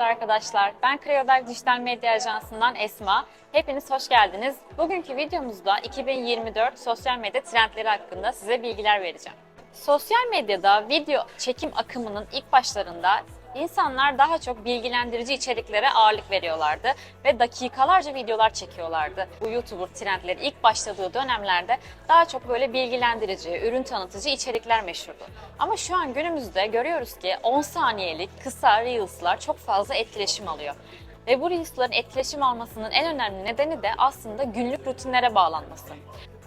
arkadaşlar. Ben Creodive Dijital Medya Ajansı'ndan Esma. Hepiniz hoş geldiniz. Bugünkü videomuzda 2024 sosyal medya trendleri hakkında size bilgiler vereceğim. Sosyal medyada video çekim akımının ilk başlarında insanlar daha çok bilgilendirici içeriklere ağırlık veriyorlardı ve dakikalarca videolar çekiyorlardı. Bu YouTuber trendleri ilk başladığı dönemlerde daha çok böyle bilgilendirici, ürün tanıtıcı içerikler meşhurdu. Ama şu an günümüzde görüyoruz ki 10 saniyelik kısa Reels'lar çok fazla etkileşim alıyor. Ve bu Reels'ların etkileşim almasının en önemli nedeni de aslında günlük rutinlere bağlanması.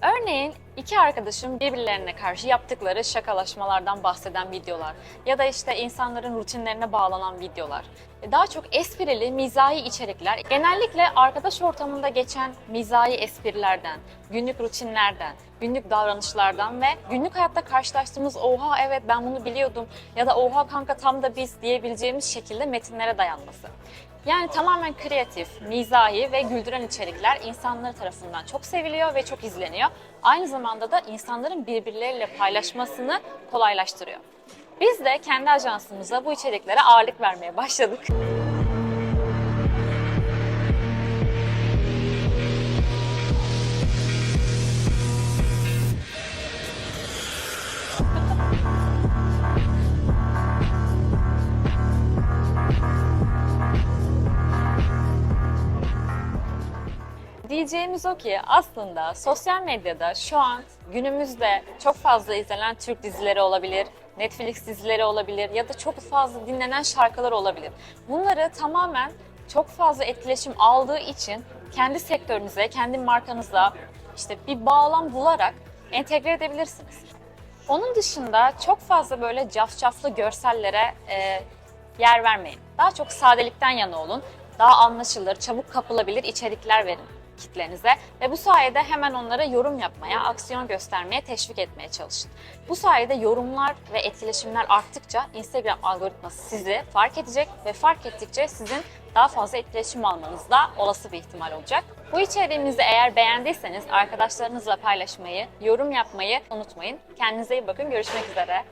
Örneğin iki arkadaşım birbirlerine karşı yaptıkları şakalaşmalardan bahseden videolar ya da işte insanların rutinlerine bağlanan videolar. E, Daha çok esprili, mizahi içerikler genellikle arkadaş ortamında geçen mizahi esprilerden, günlük rutinlerden, günlük davranışlardan ve günlük hayatta karşılaştığımız oha evet ben bunu biliyordum ya da oha kanka tam da biz diyebileceğimiz şekilde metinlere dayanması. Yani tamamen kreatif, mizahi ve güldüren içerikler insanlar tarafından çok seviliyor ve çok izleniyor. Aynı zamanda da insanların birbirleriyle paylaşmasını kolaylaştırıyor. Biz de kendi ajansımıza bu içeriklere ağırlık vermeye başladık. Diyeceğimiz o ki aslında sosyal medyada şu an günümüzde çok fazla izlenen Türk dizileri olabilir, Netflix dizileri olabilir ya da çok fazla dinlenen şarkılar olabilir. Bunları tamamen çok fazla etkileşim aldığı için kendi sektörünüze, kendi markanıza işte bir bağlam bularak entegre edebilirsiniz. Onun dışında çok fazla böyle cafcaflı görsellere e, yer vermeyin. Daha çok sadelikten yana olun. Daha anlaşılır, çabuk kapılabilir içerikler verin kitlenize ve bu sayede hemen onlara yorum yapmaya, aksiyon göstermeye teşvik etmeye çalışın. Bu sayede yorumlar ve etkileşimler arttıkça Instagram algoritması sizi fark edecek ve fark ettikçe sizin daha fazla etkileşim almanız da olası bir ihtimal olacak. Bu içeriğimizi eğer beğendiyseniz arkadaşlarınızla paylaşmayı, yorum yapmayı unutmayın. Kendinize iyi bakın. Görüşmek üzere.